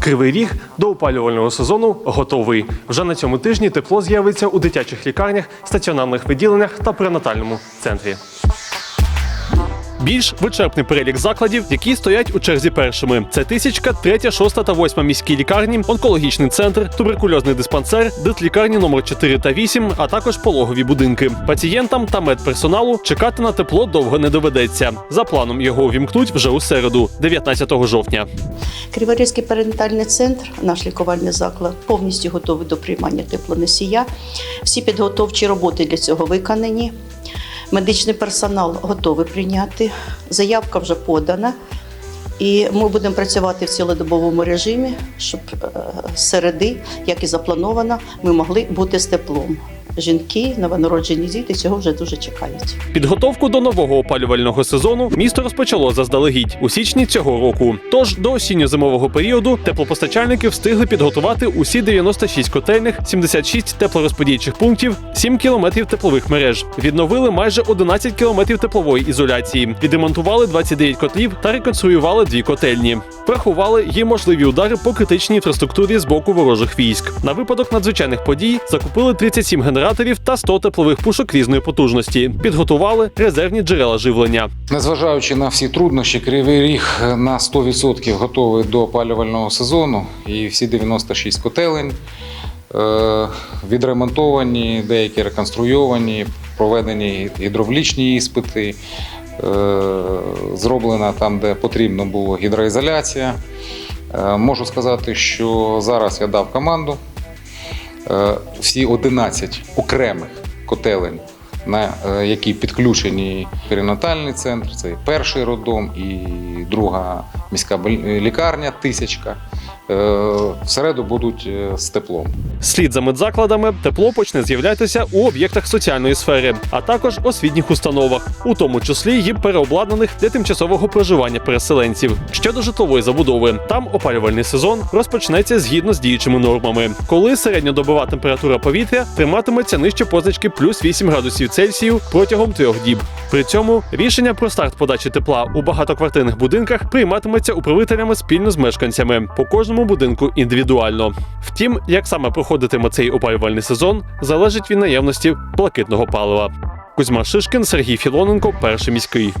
Кривий ріг до опалювального сезону готовий. Вже на цьому тижні тепло з'явиться у дитячих лікарнях, стаціонарних відділеннях та перинатальному центрі. Більш вичерпний перелік закладів, які стоять у черзі першими. Це тисячка, третя, шоста та восьма міські лікарні, онкологічний центр, туберкульозний диспансер, дитлікарні номер 4 та 8, а також пологові будинки. Пацієнтам та медперсоналу чекати на тепло довго не доведеться. За планом його увімкнуть вже у середу, 19 жовтня. Криворізький перинатальний центр, наш лікувальний заклад, повністю готовий до приймання теплоносія. Всі підготовчі роботи для цього виконані. Медичний персонал готовий прийняти. Заявка вже подана. І ми будемо працювати в цілодобовому режимі, щоб е, середи, як і заплановано, ми могли бути з теплом. Жінки, новонароджені діти цього вже дуже чекають. Підготовку до нового опалювального сезону місто розпочало заздалегідь у січні цього року. Тож до осінньо-зимового періоду теплопостачальники встигли підготувати усі 96 котельних, 76 теплорозподільчих пунктів, 7 кілометрів теплових мереж. Відновили майже 11 кілометрів теплової ізоляції, відремонтували 29 котлів та реконструювали дві котельні. Врахували її можливі удари по критичній інфраструктурі з боку ворожих військ. На випадок надзвичайних подій закупили 37 генераторів та 100 теплових пушок різної потужності. Підготували резервні джерела живлення. Незважаючи на всі труднощі, Кривий Ріг на 100% готовий до опалювального сезону і всі 96 котелень е, відремонтовані, деякі реконструйовані, проведені гідравлічні іспити, е, зроблена там, де потрібно було гідроізоляція. Е, Можу сказати, що зараз я дав команду. Е, Всі 11 окремих котелень на е, які підключені перинатальний центр, це і перший роддом і друга міська лікарня, тисячка. Е, В середу будуть е, з теплом. Слід за медзакладами тепло почне з'являтися у об'єктах соціальної сфери, а також освітніх установах, у тому числі й переобладнаних для тимчасового проживання переселенців. Щодо житлової забудови, там опалювальний сезон розпочнеться згідно з діючими нормами, коли середньодобова температура повітря триматиметься нижче позначки плюс 8 градусів Цельсію протягом трьох діб. При цьому рішення про старт подачі тепла у багатоквартирних будинках прийматиметься управителями спільно з мешканцями по кожному будинку індивідуально. Втім, як саме проходитиме цей опалювальний сезон, залежить від наявності блакитного палива. Кузьма Шишкін, Сергій Філоненко, перший міський.